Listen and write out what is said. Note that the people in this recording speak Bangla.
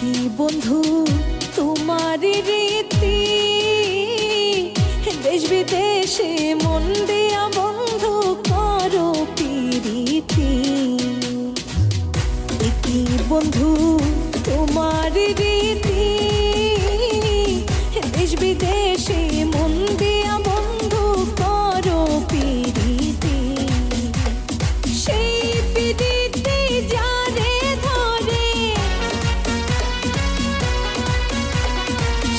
কি বন্ধু, তোমার রীতি। দেশ বিদেশে মন দিয়া বন্ধু করো পিরিতি। কি বন্ধু, তোমার রীতি।